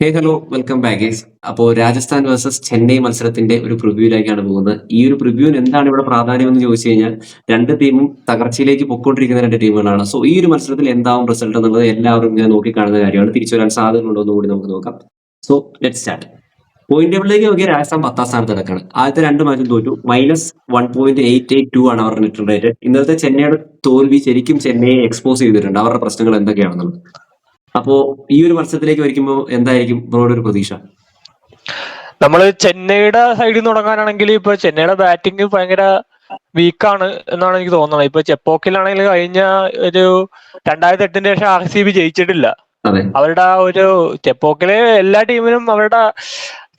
ഹേ hello welcome guys അപ്പോൾ Rajasthan versus Chennai മത്സരത്തിന്റെ ഒരു പ്രിവ്യൂയിലേക്കാണ് പോകുന്നത്. ഈ ഒരു പ്രിവ്യൂവിന് എന്താണ് ഇവിടെ പ്രാധാന്യം എന്ന് ചോദിച്ചു കഴിഞ്ഞാൽ രണ്ട് ടീമും തകർച്ചയിലേക്ക് പൊക്കോണ്ടിരിക്കുന്ന രണ്ട് ടീമുകളാണ്. സോ ഈ ഒരു മത്സരത്തിൽ എന്താവും റിസൾട്ട് എന്നുള്ളത് എല്ലാവരും ഇങ്ങനെ നോക്കിക്കാണുന്ന കാര്യമാണ്. തിരിച്ചു വരാൻ സാധ്യതയുണ്ടോ എന്ന് കൂടി നമുക്ക് നോക്കാം. സോ ലെറ്റ് സ്റ്റാർട്ട് പോയിന്റ് ടേബിളിലേക്ക് നോക്കിയാൽ രാജസ്ഥാൻ പത്താം സ്ഥാനത്ത് കിടക്കാണ്. ആദ്യത്തെ രണ്ട് മാച്ചും തോറ്റു. Minus one point eight eight two ആണ് അവരുടെ നെറ്റ് റേറ്റ് ഇന്നത്തെ ചെന്നൈയുടെ തോൽവി ശരിക്കും ചെന്നൈയെ എക്സ്പോസ് ചെയ്തിട്ടുണ്ട്. അവരുടെ പ്രശ്നങ്ങൾ എന്തൊക്കെയാണെന്നുള്ളത്. അപ്പോ ഈ ഒരു വർഷത്തിലേക്ക് വരയ്ക്കുമ്പോൾ എന്തായിരിക്കും ബ്രോയുടെ ഒരു പ്രതീക്ഷ? നമ്മൾ ചെന്നൈയുടെ സൈഡിൽ നിന്ന് തുടങ്ങാനാണെങ്കിൽ ഇപ്പൊ ചെന്നൈയുടെ ബാറ്റിംഗ് ഭയങ്കര വീക്കാണ് എന്നാണ് എനിക്ക് തോന്നുന്നത്. ഇപ്പൊ ചെപ്പോക്കിലാണെങ്കിൽ കഴിഞ്ഞ ഒരു രണ്ടായിരത്തി എട്ടിന് ശേഷം ആർ സി ബി ജയിച്ചിട്ടില്ല അവരുടെ ആ ഒരു ചെപ്പോക്കിലെ എല്ലാ ടീമിനും അവരുടെ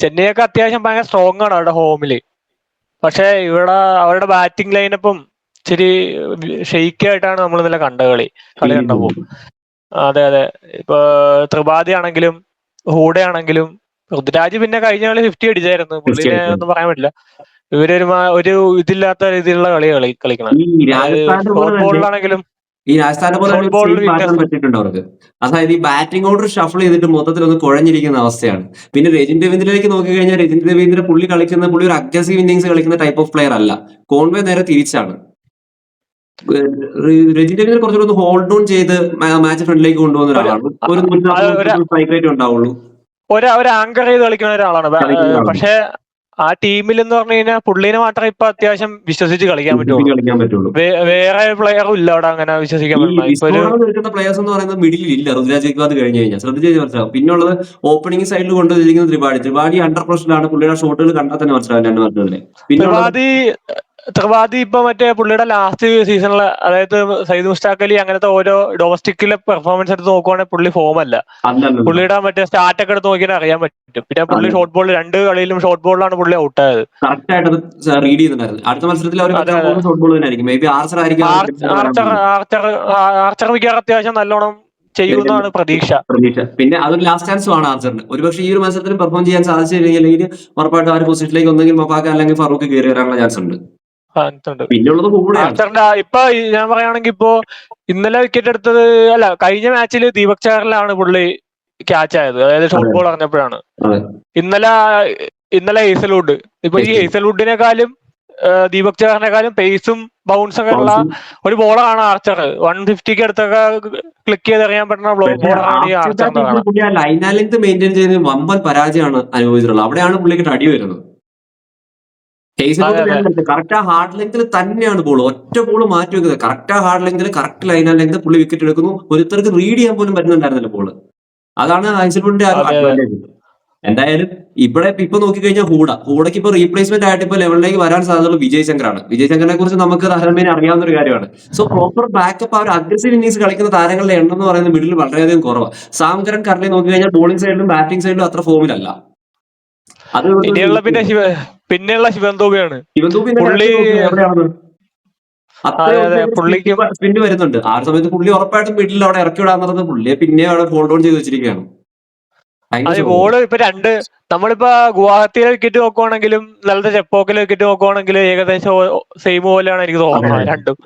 ചെന്നൈയൊക്കെ അത്യാവശ്യം ഭയങ്കര സ്ട്രോങ് ആണ് അവരുടെ ഹോമിൽ പക്ഷെ ഇവിടെ അവരുടെ ബാറ്റിംഗ് ലൈനപ്പും ഇച്ചിരി ഷെയ്ക്കായിട്ടാണ് നമ്മൾ ഇന്നലെ കണ്ട കളി. കളി കണ്ടപ്പോ അതെ അതെ. ഇപ്പൊ ത്രിപാഠി ആണെങ്കിലും ഹൂഡ ആണെങ്കിലും ഋതുരാജ് പിന്നെ കഴിഞ്ഞ കളി ഫിഫ്റ്റി അടിച്ചായിരുന്നു. പുള്ളിനെ ഒന്നും പറയാൻ പറ്റില്ല. ഇവരൊരു ഒരു ഒരു ഇതില്ലാത്ത രീതിയിലുള്ള കളി കളി കളിക്കണം ഈ ഫുട്ബോളിലാണെങ്കിലും പോലെ. പറ്റിയിട്ടുണ്ട് അവർക്ക്. അതായത് ഈ ബാറ്റിംഗ് ഓർഡർ ഷഫിൾ ചെയ്തിട്ട് മൊത്തത്തിൽ ഒന്ന് കുഴഞ്ഞിരിക്കുന്ന അവസ്ഥയാണ്. പിന്നെ രജിൻ രവീന്ദ്രയിലേക്ക് നോക്കി കഴിഞ്ഞാൽ രജിൻ രവീന്ദ്ര പുള്ളി കളിക്കുന്ന പുള്ളി ഒരു അഗ്രസീവ് ഇന്നിങ്സ് കളിക്കുന്ന ടൈപ്പ് ഓഫ് പ്ലെയർ അല്ല. കോൺവേ നേരെ തിരിച്ചാണ്. ഏഹ് രജിൻ രവീന്ദ്ര കുറച്ചുകൂടി ഒന്ന് ഹോൾഡ് ഓൺ ചെയ്ത് മാച്ച് ഫ്രണ്ടിലേക്ക് കൊണ്ടുപോകുന്ന ഒരാളാണ്. ഒരു സ്ട്രൈക്ക് റേറ്റ് ഉണ്ടാവുള്ളൂ. ഒരു ഒരു ആങ്കർ ചെയ്ത് കളിക്കുന്ന ഒരാളാണ്. പക്ഷേ ആ ടീമിൽ എന്ന് പറഞ്ഞു കഴിഞ്ഞാൽ പുള്ളീനെ മാത്രമേ ഇപ്പൊ അത്യാവശ്യം വിശ്വസിച്ച് കളിക്കാൻ പറ്റുള്ളൂ. വേറെ പ്ലെയറും ഇല്ല അവിടെ അങ്ങനെ വിശ്വസിക്കാൻ പറ്റില്ല. നിൽക്കുന്ന എന്ന് പറയുന്നത് മിഡിലിൽ ഇല്ല. ഋതുരാജ് ഗെയ്ക്വാദ് കഴിഞ്ഞു കഴിഞ്ഞാൽ ശ്രദ്ധിച്ച് മനസ്സിലാവും. പിന്നുള്ളത് ഓപ്പണിംഗ് സൈഡിൽ കൊണ്ടുവന്നിരിക്കുന്ന ത്രിപാഠി. ത്രിപാഠി അണ്ടർ പ്രഷറിലാണ് പുള്ളിയുടെ ഷോട്ടുകൾ കണ്ടാൽ തന്നെ മനസ്സിലാവും രണ്ട് മത്സരത്തിലെ പിന്നെ ത്രിപാഠി ഇപ്പൊ മറ്റേ പുള്ളിയുടെ ലാസ്റ്റ് സീസണിൽ അതായത് സയ്യിദ് മുസ്താഖ് അലി അങ്ങനത്തെ ഓരോ ഡൊമസ്റ്റിക്കിലെ പെർഫോമൻസ് എടുത്ത് നോക്കുവാണെങ്കിൽ പുള്ളി ഫോം അല്ല. പുള്ളിയുടെ മറ്റേ സ്റ്റാർട്ട് ഒക്കെ എടുത്ത് നോക്കിയാൽ അറിയാൻ പറ്റും. പിന്നെ പുള്ളി ഷോർട്ട് ബോൾ രണ്ട് കളിയിലും ഷോർട്ട് ബോളിലാണ് പുള്ളി ഔട്ട് ആയത്. ആയിട്ട് റീഡ് അടുത്ത മത്സരത്തിൽ ആർച്ചർ മിക്കാറ് അത്യാവശ്യം നല്ലോണം ചെയ്യുമെന്നാണ് പ്രതീക്ഷ. പ്രതീക്ഷ. പിന്നെ അതൊരു ലാസ്റ്റ് ചാൻസും ആണ് ആർച്ചറിന് ഒരുപക്ഷെ ഈ ഒരു മത്സരത്തിൽ പെർഫോം ചെയ്യാൻ സാധിച്ചില്ലെങ്കിൽ ഉറപ്പായിട്ടും ആ ഒരു പൊസിഷനിലേക്ക് ഒന്നെങ്കിൽ മൊഫാക്ക അല്ലെങ്കിൽ ഫറൂഖ് കയറി വരാനുള്ള ചാൻസ് ഉണ്ട്. പിന്നുള്ളത് ഇപ്പൊ ഞാൻ പറയുകയാണെങ്കിൽ ഇപ്പോ ഇന്നലെ വിക്കറ്റ് എടുത്തത് അല്ല കഴിഞ്ഞ മാച്ചിൽ ദീപക് ചാറിലാണ് പുള്ളി ക്യാച്ച് ആയത്. അതായത് ഷോർട്ട് ബോൾ അറിഞ്ഞപ്പോഴാണ്. ഇന്നലെ ഇന്നലെ ഹേസൽവുഡ് ഇപ്പൊ ഈ ഏസൽവുഡിനെക്കാളും ഹേസൽവുഡിനെക്കാളും ദീപക് ചാറിനെക്കാളും പേസും ബൗൺസും ഒക്കെ ഉള്ള ഒരു ബോളാണ് ആർച്ചർ വൺ ഫിഫ്റ്റിക്ക് അടുത്തൊക്കെ ക്ലിക്ക് ചെയ്ത് എറിയാൻ പറ്റുന്ന ബോളാണ് ഈ ആർച്ചറിന്റെ കാണാൻ പുള്ളി ആ ലൈൻ ലെങ്ത് മെയിന്റെയിൻ ചെയ്യുന്ന വമ്പൻ പരാജയമാണ് അനുഭവിച്ചിട്ടുള്ളത്. അവിടെയാണ് പുള്ളിക്ക് അടി വരുന്നത്. കറക്റ്റ് ആ ഹാർഡ് ലെങ്തിൽ തന്നെയാണ് ബോൾ ഒറ്റ ബോൾ മാറ്റി വെക്കുന്നത്. കറക്റ്റ് ആ ഹാർഡ് ലെങ്തിൽ കറക്റ്റ് ലൈൻ ലെങ്ത് പുള്ളി വിക്കറ്റ് എടുക്കുന്നു. ഒരുത്തർക്ക് റീഡ് ചെയ്യാൻ പോലും പറ്റുന്നുണ്ടായിരുന്നില്ല ബോൾ അതാണ്. അഡ്വാന്റേജ് എന്തായാലും ഇവിടെ ഇപ്പൊ നോക്കിക്കഴിഞ്ഞാൽ ഹൂഡ. ഹൂഡയ്ക്ക് ഇപ്പൊ റീപ്ലേസ്മെന്റ് ആയിട്ട് ഇപ്പൊ ലെവലിലേക്ക് വരാൻ സാധ്യതയുള്ള വിജയ് ശങ്കറാണ്. വിജയ് ശങ്കറിനെ കുറിച്ച് നമുക്ക് ധാരാളമേനെ അറിയാവുന്ന ഒരു കാര്യമാണ്. സോ പ്രോപ്പർ ബാക്കപ്പ് ആ ഒരു അഗ്രസീവ് ഇന്നിങ്സ് കളിക്കുന്ന താരങ്ങളുടെ എണ്ണം എന്ന് പറയുന്നത് മിഡിൽ വളരെയധികം കുറവാണ് സാംകരൻ നോക്കി കഴിഞ്ഞാൽ ബോളിംഗ് സൈഡിലും ബാറ്റിംഗ് സൈഡിലും അത്ര ഫോമിലല്ല ഇനിയുള്ള പിന്നെ ശിവ പിന്നെയുള്ള ശിവൻ തോബിയാണ് പുള്ളി- പുള്ളിക്ക് വരുന്നുണ്ട്. ആ ഒരു സമയത്ത് പുള്ളി ഉറപ്പായിട്ടും വീട്ടിൽ അവിടെ ഇറക്കി വിടാന്നുള്ളത് പുള്ളിയെ പിന്നെ അവിടെ ഹോൾഡ് ഓൺ ചെയ്ത് വെച്ചിരിക്കുകയാണ്. ഗോൾ ബോൾ ഇപ്പൊ രണ്ട് നമ്മളിപ്പോ ഗുവാഹത്തിയിലെ വിക്കറ്റ് നോക്കുവാണെങ്കിലും നല്ല ചെപ്പോക്കിലെ വിക്കറ്റ് നോക്കുവാണെങ്കിലും ഏകദേശം സെയിം പോലെയാണ് എനിക്ക് തോന്നുന്നത് രണ്ടും.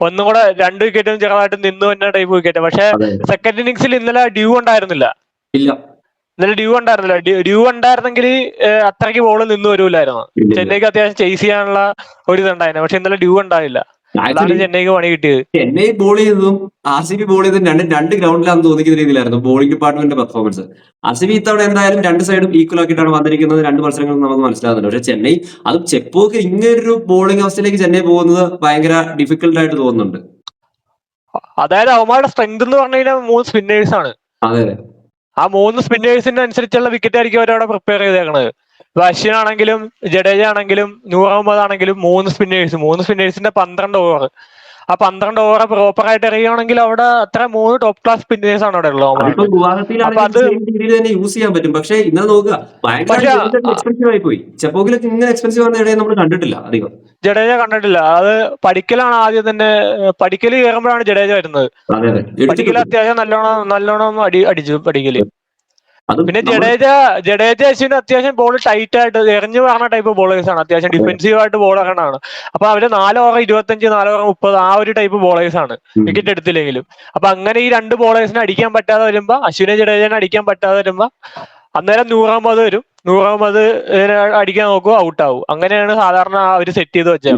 ഒന്നും കൂടെ രണ്ട് വിക്കറ്റും ചെറുതായിട്ട് നിന്ന് തന്നെ ടൈപ്പ് വിക്കറ്റ് പക്ഷെ സെക്കൻഡ് ഇന്നിങ്സിൽ ഇന്നലെ ഡ്യൂ ഉണ്ടായിരുന്നില്ല. ഇല്ല. ഇന്നലെ ഡ്യൂ ഉണ്ടായിരുന്നില്ല. ഡ്യൂ- ഉണ്ടായിരുന്നെങ്കിൽ അത്രയ്ക്ക് ബോൾ നിന്ന് വരൂലായിരുന്നു. ചെന്നൈക്ക് അത്യാവശ്യം ചേസ് ചെയ്യാനുള്ള ഒരു ഇതുണ്ടായിരുന്നു പക്ഷെ ഇന്നലെ ഡ്യൂ ഉണ്ടായില്ല. അതാണ് ചെന്നൈക്ക് പണി കിട്ടിയത്. ചെന്നൈ ബോൾ ചെയ്തതും ആർ സി ബി ബോൾ ചെയ്തതും രണ്ട് രണ്ട് ഗ്രൗണ്ടിലാണെന്ന് തോന്നിക്കുന്ന രീതിയിലായിരുന്നു bowling department performance R C B ഇത്തവണ എന്തായാലും രണ്ട് സൈഡും ഈക്വൽ ആക്കിയിട്ടാണ് വന്നിരിക്കുന്നത്. രണ്ട് മത്സരങ്ങളും നമുക്ക് മനസ്സിലാകുന്നുണ്ട് പക്ഷെ ചെന്നൈ അതും ചെപ്പോക്ക് ഇങ്ങനൊരു ബോളിംഗ് അവസ്ഥയിലേക്ക് ചെന്നൈ പോകുന്നത് ഭയങ്കര ഡിഫിക്കൽട്ട് ആയിട്ട് തോന്നുന്നുണ്ട്. അതായത് അവന്മാരുടെ സ്ട്രെങ്ത് എന്ന് പറഞ്ഞു കഴിഞ്ഞാൽ മൂന്ന് സ്പിന്നേഴ്സ് ആണ്. അതെ. ആ മൂന്ന് സ്പിന്നേഴ്സിന് അനുസരിച്ചുള്ള വിക്കറ്റ് ആയിരിക്കും അവരവിടെ പ്രിപ്പയർ ചെയ്തേക്കണത്. ഇപ്പൊ അശ്വിൻ ആണെങ്കിലും ജഡേജ ആണെങ്കിലും നൂർ അഹമ്മദ് ആണെങ്കിലും മൂന്ന് സ്പിന്നേഴ്സ് മൂന്ന് സ്പിന്നേഴ്സിന്റെ പന്ത്രണ്ട് ഓവർ ആ പന്ത്രണ്ട് ഓവർ പ്രോപ്പർ ആയിട്ട് എറിയുകയാണെങ്കിൽ അവിടെ അത്ര മൂന്ന് ടോപ്പ് ക്ലാസ് സ്പിന്നേഴ്സ് ആണ് അവിടെ ഉള്ളത് യൂസ് ചെയ്യാൻ പറ്റും. പക്ഷേ ഇന്നലെ നോക്കുക ഭയങ്കര പോയി ചെപ്പോക്കിലൊക്കെ ഇങ്ങനെ എക്സ്പെൻസീവ് നമ്മൾ കണ്ടിട്ടില്ല അധികം. ജഡേജ കണ്ടിട്ടില്ല. അത് പഠിക്കലാണ് ആദ്യം തന്നെ പഠിക്കൽ കയറുമ്പോഴാണ് ജഡേജ വരുന്നത്. പഠിക്കൽ അത്യാവശ്യം നല്ലോണം നല്ലോണം അടി അടിച്ചു പഠിക്കൽ. പിന്നെ ജഡേജ ജഡേജ അശ്വിന് അത്യാവശ്യം ബോൾ ടൈറ്റ് ആയിട്ട് എറിഞ്ഞു പറഞ്ഞ ടൈപ്പ് ബോളേഴ്സ് ആണ്. അത്യാവശ്യം ഡിഫെൻസീവ് ആയിട്ട് ബോൾ ഇറങ്ങണതാണ് അപ്പൊ അവർ നാല് ഓവർ ഇരുപത്തഞ്ച് നാല് ഓവർ മുപ്പത് ആ ഒരു ടൈപ്പ് ബോളേഴ്സ് ആണ് വിക്കറ്റ് എടുത്തില്ലെങ്കിലും. അപ്പൊ അങ്ങനെ ഈ രണ്ട് ബോളേഴ്സിനെ അടിക്കാൻ പറ്റാതെ വരുമ്പോ അശ്വിനെ ജഡേജനെ അടിക്കാൻ പറ്റാതെ വരുമ്പോ അന്നേരം നൂറാമത് വരും. നൂറാമത് അടിക്കാൻ നോക്കുക ഔട്ട് ആവും. അങ്ങനെയാണ് സാധാരണ അവർ സെറ്റ് ചെയ്ത് വെച്ചത്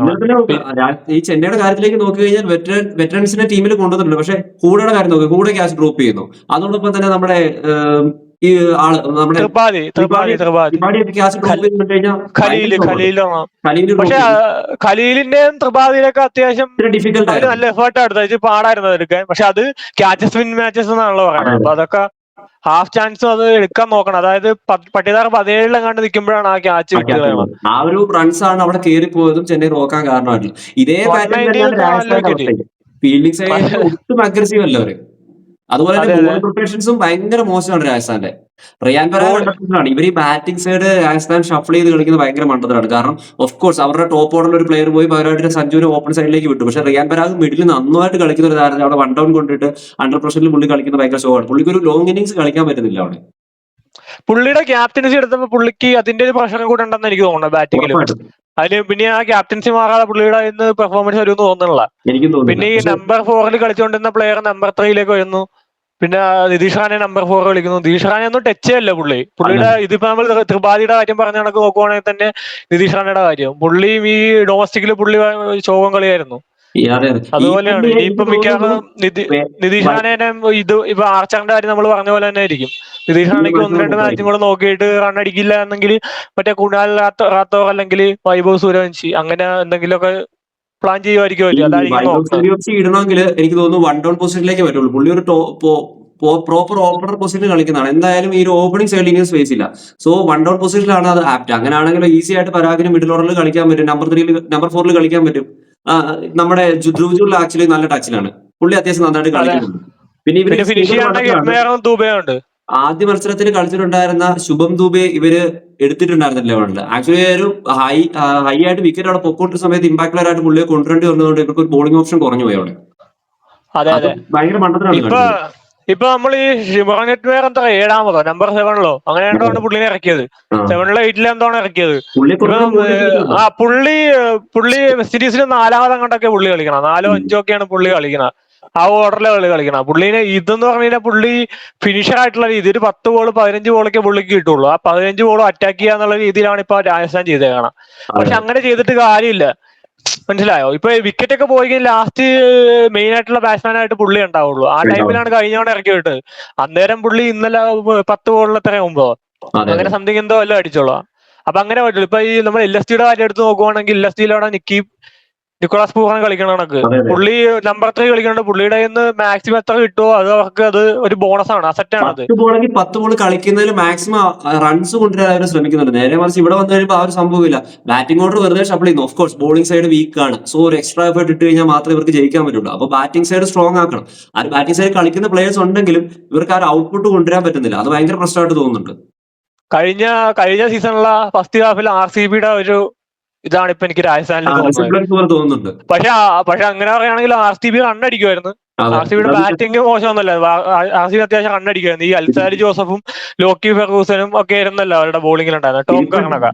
ഈ ചെന്നൈയുടെ കാര്യത്തിലേക്ക് നോക്കി കഴിഞ്ഞാൽ വെറ്ററൻ വെറ്ററൻസിനെ ടീമിൽ കൊണ്ടുവന്നിട്ടുണ്ട്. പക്ഷെ കൂടെയുടെ കാര്യം നോക്കി. കൂടെ ക്യാഷ് ഡ്രോപ്പ് ചെയ്യുന്നു. അതോടൊപ്പം തന്നെ നമ്മുടെ ഈ ആൾ നമ്മുടെ പക്ഷെ ഖലീലിന്റെയും ത്രിപാഠിയിലൊക്കെ അത്യാവശ്യം നല്ല എഫേർട്ട് എടുത്തു പാടായിരുന്നു എടുക്കാൻ പക്ഷെ അത് ക്യാച്ചസ് വിൻ മാച്ചസ് എന്നാണല്ലോ പറയുന്നത്. അപ്പൊ അതൊക്കെ ഹാഫ് ചാൻസും അത് എടുക്കാൻ നോക്കണം. അതായത് പട്ടിതാർ പതിനേഴിലും കണ്ട് നിൽക്കുമ്പോഴാണ് ആ ക്യാച്ച് കിട്ടുന്നത് ആ ഒരു റൺസ് ആണ് അവിടെ കയറി പോയതും ചെന്നൈ നോക്കാൻ കാരണമായിട്ടുള്ളത്. ഇതേ 190 പാറ്റേൺ തന്നെയാണ് ഒക്കെ നല്ല രാജസ്ഥാന്റെ wicket. അവസ്ഥയും ഫീൽഡിംഗ് സൈഡിൽ ഒട്ടും അഗ്രസീവ് അല്ല അവർ. അതുപോലെ തന്നെ ബോൾ പ്രിപ്പറേഷൻസും ഭയങ്കര മോശമാണ് രാജസ്ഥാന്റെ. റിയാൻ പരാഗ് ആണ് ഇവർ ഈ ബാറ്റിംഗ് സൈഡ് രാജസ്ഥാൻ ഷഫിൾ ചെയ്ത് കളിക്കുന്നത് ഭയങ്കര മണ്ടത്തിലാണ് കാരണം ഓഫ് കോഴ്സ് അവരുടെ ടോപ്പ് ഓർഡറിൽ ഒരു പ്ലെയർ പോയി പകരമായിട്ട് സഞ്ജുവിനെ ഓപ്പൺ സൈഡിലേക്ക് വിട്ടു. പക്ഷെ റിയാൻ പരാഗ് മിഡിൽ നന്നായിട്ട് കളിക്കുന്ന ഒരു താരത്തെ അവിടെ വൺ ഡൗൺ കൊണ്ടിട്ട് അണ്ടർ പ്രഷറിൽ പുള്ളി കളിക്കുന്ന ഭയങ്കര ഷോ ആണ് പുള്ളിക്ക് ഒരു ലോങ് ഇന്നിങ്സ് കളിക്കാൻ പറ്റുന്നില്ല അവിടെ. പുള്ളിയുടെ ക്യാപ്റ്റൻസി എടുത്തപ്പോ പുള്ളിക്ക് അതിന്റെ ഒരു പ്രഷറും കൂടെ ഉണ്ടെന്ന് എനിക്ക് തോന്നുന്നു ബാറ്റിംഗിൽ. അതിന് പിന്നെ ആ ക്യാപ്റ്റൻസി മാറാതെ പുള്ളിയുടെ ഇന്ന് പെർഫോമൻസ് വരുമെന്ന് തോന്നുന്നില്ല. എനിക്കും പിന്നെ ഈ നമ്പർ ഫോറിൽ കളിച്ചുകൊണ്ടിരുന്ന പ്ലെയർ നമ്പർ ത്രീയിലേക്ക് വരുന്നു. പിന്നെ നിതീഷ് റാനെ നമ്പർ ഫോർ വിളിക്കുന്നു. നിതീഷ് റാനെ ഒന്നും ടച്ച് അല്ല പുള്ളി. പുള്ളിയുടെ ഇതിപ്പോ നമ്മൾ ത്രിപാഠിയുടെ കാര്യം പറഞ്ഞ കണക്ക് നോക്കുവാണെങ്കിൽ തന്നെ നിതീഷ് റാനയുടെ കാര്യം. പുള്ളിയും ഈ ഡൊമസ്റ്റിക്കിൽ പുള്ളി ശോകം കളിയായിരുന്നു. അതുപോലെയാണ്. ഇനിയിപ്പോ മിക്കവാറും നിതീഷ് റാനേനെ ഇത് ഇപ്പൊ ആർച്ചറിന്റെ കാര്യം നമ്മൾ പറഞ്ഞ പോലെ തന്നെ ആയിരിക്കും. നിതീഷ് റാണയ്ക്ക് ഒന്ന് രണ്ട് മാച്ചും കൂടെ നോക്കിയിട്ട് റൺ അടിക്കില്ല എന്നെങ്കിൽ മറ്റേ കുണാൽ റാത്തോ- റാത്തോർ അല്ലെങ്കിൽ വൈഭവ് സൂര്യവംശി അങ്ങനെ എന്തെങ്കിലുമൊക്കെ പ്ലാൻ ചെയ്യുമായിരിക്കും അതായിരിക്കും ഇടണമെങ്കിൽ എനിക്ക് തോന്നുന്നു വൺ ഡൗൺ പൊസിഷനിലേക്ക് പറ്റുള്ളൂ. പുള്ളി ഒരു പ്രോപ്പർ ഓപ്പണർ പൊസിഷനിൽ കളിക്കുന്നതാണ്. എന്തായാലും ഈ ഒരു ഓപ്പണിംഗ് സൈഡിൽ ഇങ്ങനെ സ്പേസ് ഇല്ല. സോ വൺ ഡൗൺ പൊസിഷനിലാണ് അത് ആപ്റ്റ് അങ്ങനെയാണെങ്കിൽ ഈസി ആയിട്ട് പരാഗിന് മിഡിൽ ഓർഡറിൽ കളിക്കാൻ പറ്റും. നമ്പർ ത്രീയിൽ നമ്പർ ഫോറിൽ കളിക്കാൻ പറ്റും. നമ്മുടെ ധ്രുവ് ആക്ച്വലി നല്ല ടച്ചിലാണ് പുള്ളി അത്യാവശ്യം നന്നായിട്ട് കളിക്കുന്നുണ്ട്. പിന്നെ ഇവർ ഫിനിഷ് ദുബയുണ്ട് ആദ്യ മത്സരത്തിൽ കളിച്ചിട്ടുണ്ടായിരുന്ന ശുഭം ദൂബെ ഇവർ എടുത്തിട്ടുണ്ടായിരുന്ന ലെവലിൽ ആക്ച്വലി ഒരു ഹൈ ഹൈ ആയിട്ട് വിക്കറ്റ് അവിടെ പൊക്കോട്ട സമയത്ത് ഇമ്പാക്ട് ആയിട്ട് പുള്ളിയെ കൊണ്ടുവരേണ്ടി വന്നതുകൊണ്ട് ഇവർക്ക് ഒരു ബോളിംഗ് ഓപ്ഷൻ കുറഞ്ഞു പോയി അവിടെ. അതെ അത്. അതെ ഭയങ്കര മണ്ടത്തിലാണ് ഇപ്പൊ നമ്മൾ ഈ വേറെ എന്താ ഏഴാമതോ? നമ്പർ സെവനിലോ അങ്ങനെ എന്താണ് പുള്ളിനെ ഇറക്കിയത്. സെവനിലോ എയ്റ്റിലോ എന്താണ് ഇറക്കിയത്? ആ പുള്ളി പുള്ളി വെസ്റ്റ് ഇൻഡീസിൽ കണ്ടൊക്കെ അങ്ങോട്ടൊക്കെ പുള്ളി കളിക്കണം. നാലോ അഞ്ചോ ഒക്കെയാണ് പുള്ളി കളിക്കുന്നത് ആ ഓർഡറിലെ കളി കളിക്കണം. പുള്ളിനെ ഇതെന്ന് പറഞ്ഞു കഴിഞ്ഞാൽ പുള്ളി ഫിനിഷർ ആയിട്ടുള്ള രീതി. ഒരു പത്ത് ബോൾ പതിനഞ്ച് ബോളൊക്കെ പുള്ളിക്ക് കിട്ടുള്ളൂ. ആ പതിനഞ്ച് ബോൾ അറ്റാക്ക് ചെയ്യുക എന്നുള്ള രീതിയിലാണ് ഇപ്പൊ രാജസ്ഥാൻ ചെയ്തേക്കണം പക്ഷെ അങ്ങനെ ചെയ്തിട്ട് കാര്യമില്ല. മനസ്സിലായോ? ഇപ്പൊ വിക്കറ്റ് ഒക്കെ പോയി ലാസ്റ്റ് മെയിൻ ആയിട്ടുള്ള ബാറ്റ്സ്മാൻ ആയിട്ട് പുള്ളി ഉണ്ടാവുള്ളൂ. ആ ടൈമിലാണ് കഴിഞ്ഞ തവണ ഇറക്കി വിട്ടത്. അന്നേരം പുള്ളി ഇന്നലെ പത്ത് ബോളിൽ എത്ര മുമ്പോ അങ്ങനെ സംതിങ് എന്തോ എല്ലാം അടിച്ചോളാം. അപ്പൊ അങ്ങനെ പറ്റുള്ളൂ ഇപ്പൊ ഈ നമ്മൾ എൽ എസ് ടിയുടെ കാര്യം എടുത്ത് നോക്കുവാണെങ്കിൽ എൽ എസ് ടിയിൽ അവിടെ നിക്കി നിക്കോളാസ് പൂഹാൻ കളിക്കണ കണക്ക്. പുള്ളി നമ്പർ ത്രീ കളിക്കുന്നുണ്ട് പുള്ളിയുടെ നിന്ന് മാക്സിമം എത്ര കിട്ടുമോ അത് അവർക്ക് അത് ഒരു ബോണസ് ആണ്. അസറ്റ് ആണ് അത്. പത്ത് ബോളെങ്കിൽ പത്ത് ബോൾ കളിക്കുന്നതിൽ മാക്സിമം റൺസ് കൊണ്ടുവരാൻ അവർ ശ്രമിക്കുന്നുണ്ട്. നേരെ മറിച്ച് ഇവിടെ വന്നു കഴിയുമ്പോൾ ആ ഒരു സംഭവമില്ല. ബാറ്റിംഗ് ഓർഡർ വെറുതെ ഷഫിൾ ചെയ്യുന്നു. Of course bowling side weak ആണ്. സോ ഒരു എക്സ്ട്രാ എഫേർട്ട് ഇട്ട് കഴിഞ്ഞാൽ മാത്രമേ ഇവർക്ക് ജയിക്കാൻ പറ്റുള്ളൂ. അപ്പൊ ബാറ്റിംഗ് സൈഡ് സ്ട്രോങ് ആക്കണം. ആ ബാറ്റിംഗ് സൈഡ് കളിക്കുന്ന പ്ലേയേഴ്സ് ഉണ്ടെങ്കിലും ഇവർക്ക് ആ ഒരു ഔട്ട്പുട്ട് കൊണ്ടുവരാൻ പറ്റുന്നില്ല. അത് ഭയങ്കര പ്രശ്നമായിട്ട് തോന്നുന്നുണ്ട്. കഴിഞ്ഞ കഴിഞ്ഞ സീസണിലെ ഫസ്റ്റ് ഹാഫിൽ ആർ സി ബിയുടെ ഒരു ഇതാണ് ഇപ്പൊ എനിക്ക് രാജസ്ഥാനിൽ തോന്നുന്നത് പക്ഷെ പക്ഷെ അങ്ങനെ പറയുകയാണെങ്കിൽ ആർ സി ബി അതെ. ആർ ബാറ്റിംഗ് മോശമൊന്നുമല്ല. ആർ സി അത്യാവശ്യം റൺ ഈ അൽസാരി ജോസഫും ലോക്കി ഫെർഗൂസനും ഒക്കെ ആയിരുന്നല്ലോ അവരുടെ ബോളിംഗിൽ ഉണ്ടായിരുന്നു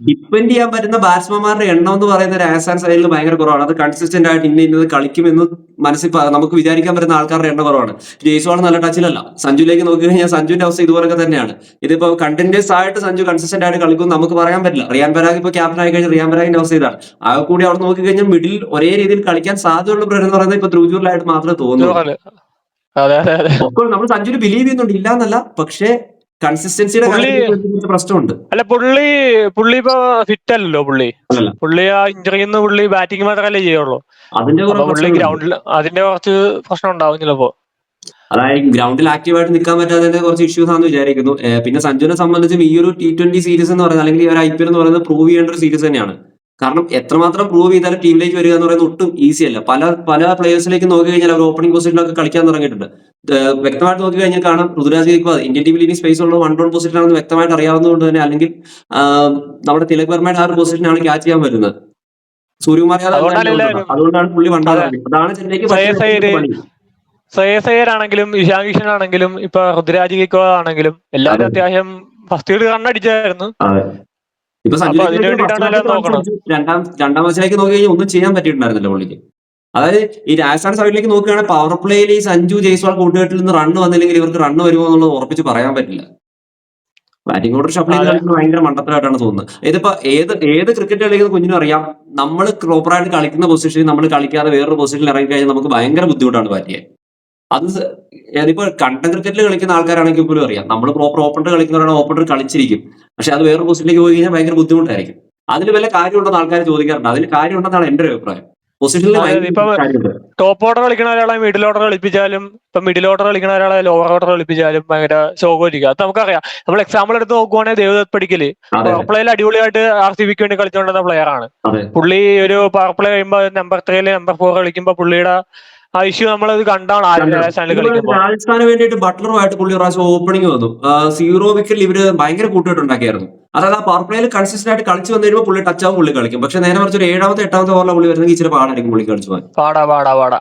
ഡിപ്പെൻഡ് ചെയ്യാൻ പറ്റുന്ന ബാറ്റ്സ്മാൻമാരുടെ എണ്ണം എന്ന് പറയുന്ന രാജസ്ഥാൻ സൈഡിൽ ഭയങ്കര കുറവാണ്. അത് കൺസിസ്റ്റന്റ് ആയിട്ട് ഇന്ന ഇന്നത് കളിക്കുമെന്ന് മനസ്സിൽ നമുക്ക് വിചാരിക്കാൻ പറ്റുന്ന ആൾക്കാരുടെ എണ്ണം കുറവാണ്. ജയ്സ്വാൾ നല്ല ടച്ചിലല്ല സഞ്ജുലേക്ക് നോക്കി കഴിഞ്ഞാൽ സഞ്ജുവിന്റെ അവസ്ഥ ഇതുപോലൊക്കെ തന്നെയാണ്. ഇതിപ്പോ കണ്ടിന്യൂസ് ആയിട്ട് സഞ്ജു കൺസിസ്റ്റന്റ് ആയിട്ട് കളിക്കും നമുക്ക് പറയാൻ പറ്റില്ല. റിയാൻ പരാഗ് ഇപ്പൊ ക്യാപ്റ്റൻ ആയി കഴിഞ്ഞാൽ റിയാൻ പരാഗിന്റെ അവസ്ഥ ഇതാണ്. ആ കൂടി അവിടെ നോക്കി കഴിഞ്ഞാൽ മിഡിൽ ഒരേ രീതിയിൽ കളിക്കാൻ സാധ്യതയുള്ള പ്രകടനം എന്ന് പറയുന്നത് ഇപ്പൊ ധ്രുവജൂറിലായിട്ട് മാത്രമേ തോന്നുന്നു. അതെ അതെ അതെ. അപ്പോൾ നമ്മൾ സഞ്ജുവിന് ബിലീവ് ചെയ്യുന്നുണ്ട് ഇല്ല എന്നല്ല പക്ഷേ കൺസിസ്റ്റൻസിയുടെ പ്രശ്നമുണ്ട്. അല്ല പുള്ളി പുള്ളി ഇപ്പൊ ഫിറ്റ് അല്ലല്ലോ പുള്ളി. പുള്ളി ആ ഇഞ്ചറിയിൽ നിന്ന് പുള്ളി ബാറ്റിംഗ് മാത്രമല്ലേ ചെയ്യുള്ളൂ. അതിന്റെ പുള്ളി ഗ്രൗണ്ടിൽ അതിന്റെ കുറച്ച് പ്രശ്നം ഉണ്ടാവും ചിലപ്പോ അതായത് ഗ്രൗണ്ടിൽ ആക്റ്റീവായിട്ട് നിൽക്കാൻ പറ്റാത്തതിന്റെ കുറച്ച് ഇഷ്യൂസ് ആണെന്ന് വിചാരിക്കുന്നു. പിന്നെ സഞ്ജുവിനെ സംബന്ധിച്ചും ഈ ഒരു ടി ട്വന്റി സീരീസ് എന്ന് പറയുന്നത് അല്ലെങ്കിൽ ഈ ഒരു ഐ പി എൽ എന്ന് പറയുന്നത് പ്രൂവ് ചെയ്യേണ്ട ഒരു സീരീസ് തന്നെയാണ്. കാരണം എത്രമാത്രം പ്രൂവ് ചെയ്താലും ടീമിലേക്ക് വരിക എന്ന് പറയുന്നത് ഒട്ടും ഈസി അല്ല. പല പല പ്ലേയേഴ്സിലേക്ക് നോക്കി കഴിഞ്ഞാൽ അവർ ഓപ്പണിംഗ് പൊസിഷനിലൊക്കെ കളിക്കാൻ തുടങ്ങിയിട്ടുണ്ട്. വ്യക്തമായിട്ട് നോക്കി കഴിഞ്ഞാൽ കാണാം. ഋതുരാജ് ഗെയ്ക്വാദ് ഇന്ത്യൻ ടീമിൽ ഇനി സ്പേസ് ഉള്ള വൺ ഡൗൺ പൊസിഷനാണെന്ന് വ്യക്തമായിട്ട് അറിയാവുന്നതുകൊണ്ട് തന്നെ അല്ലെങ്കിൽ നമ്മുടെ തിലക് വർമ്മയുടെ ആ ഒരു പൊസിഷനാണ് ക്യാച്ച് ചെയ്യാൻ വരുന്നത്. സൂര്യകുമാർ യാദവ് അതുകൊണ്ടാണ് പുള്ളി ഡൗൺ അതാണ് ചെന്നൈക്ക് ശ്രേയസ് ആണെങ്കിലും ഇഷാൻ കിഷൻ ആണെങ്കിലും ഇപ്പൊ ഋതുരാജ് ഗെയ്ക്കോ ആണെങ്കിലും എല്ലാവരും അതെ. അത്യാവശ്യം ഫസ്റ്റ് അടിച്ചായിരുന്നു. അതെ. ഇപ്പൊ. രണ്ടാം രണ്ടാം മത്സരത്തിലേക്ക് നോക്കി കഴിഞ്ഞാൽ ഒന്നും ചെയ്യാൻ പറ്റിയിട്ടുണ്ടായിരുന്നില്ല പുള്ളിക്ക്. അതായത് ഈ രാജസ്ഥാൻ സൈഡിലേക്ക് നോക്കുകയാണെങ്കിൽ പവർ പ്ലേയിൽ ഈ സഞ്ജു ജയ്സ്വാൾ കൂട്ടുകെട്ടിൽ നിന്ന് റണ്ണ് വന്നില്ലെങ്കിൽ ഇവർക്ക് റണ്ണ് വരുമോ എന്നുള്ളത് ഉറപ്പിച്ച് പറയാൻ പറ്റില്ല. Batting order shuffle. ഭയങ്കര മണ്ടത്തരമായിട്ടാണ് തോന്നുന്നത്. ഇതിപ്പോ ഏത് ഏത് ക്രിക്കറ്റ് കളിക്കുന്ന കുഞ്ഞിനും അറിയാം. നമ്മൾ പ്രോപ്പറായിട്ട് കളിക്കുന്ന പൊസിഷനിൽ നമ്മൾ കളിക്കാതെ വേറൊരു പൊസിഷനിൽ ഇറങ്ങി കഴിഞ്ഞാൽ നമുക്ക് ഭയങ്കര ബുദ്ധിമുട്ടാണ് ബാറ്റ് ചെയ്യാൻ. അത് അതിപ്പോ കണ്ടൻ ക്രിക്കറ്റിൽ കളിക്കുന്ന ആൾക്കാരാണെങ്കിൽ പോലും അറിയാം. നമ്മൾ പ്രോപ്പർ ഓപ്പണർ കളിക്കുന്നവരാണ് ഓപ്പണർ കളിച്ചിരിക്കും. പക്ഷെ അത് വേറെ പൊസിഷനിലേക്ക് പോയി കഴിഞ്ഞാൽ ഭയങ്കര ബുദ്ധിമുട്ടായിരിക്കും. അതിൽ വല്ല കാര്യമുണ്ടെന്ന് ആൾക്കാർ ചോദിക്കാറുണ്ട്. അതിന് കാര്യമുണ്ടെന്നാണ് എന്റെ ഒരു അഭിപ്രായം. ടോപ്പ് ഓർഡർ കളിക്കുന്ന ഒരാളെ മിഡിൽ ഓർഡർ കളിപ്പിച്ചാലും ഇപ്പൊ മിഡിൽ ഓർഡർ കളിക്കുന്ന ഒരാളെ ലോവർ ഓർഡർ കളിപ്പിച്ചാലും ഭയങ്കര ശോകമായിരിക്കും. അത് നമുക്കറിയാം. നമ്മൾ എക്സാമ്പിൾ എടുത്ത് നോക്കുവാണെങ്കിൽ ദേവദത്ത് പടിക്കൽ അതെ പവർ പ്ലേയിൽ അടിപൊളിയായിട്ട് ആർ സി ബിക്ക് വേണ്ടി കളിച്ചുകൊണ്ടിരുന്ന പ്ലെയർ ആണ്. പുള്ളി ഒരു പവർ പ്ലേ കഴിയുമ്പോൾ നമ്പർ ത്രീയിൽ നമ്പർ ഫോർ കളിക്കുമ്പോൾ പുള്ളിയുടെ ആ ഇഷ്യൂ നമ്മളത് കണ്ടാണ് രാജസ്ഥാന് വേണ്ടിയിട്ട് ബട്ട്ലറുമായിട്ട് പുള്ളി പ്രാവശ്യം ഓപ്പണിംഗ് വന്നു. സീറോ വിക്കറ്റിൽ ഇവർ ഭയങ്കര കൂട്ടുകെട്ടുണ്ടാക്കിയായിരുന്നു. അതായത് ആ പവർ പ്ലേയിൽ കൺസിസ്റ്റന്റ് ആയിട്ട് കളിച്ചു വന്നു കഴിയുമ്പോൾ പുള്ളി ടച്ച് ആവും പുള്ളി കളിക്കും. പക്ഷെ നേരെ മറിച്ച് ഒരു ഏഴാമത്തെ എട്ടാമത്തെ ഓവറിലെ പുള്ളി വരുന്നെങ്കിൽ ഇച്ചിരി പാടായിരിക്കും പുള്ളി കളിച്ചു പോകാൻ. പാടാ പാടാ പാടാ.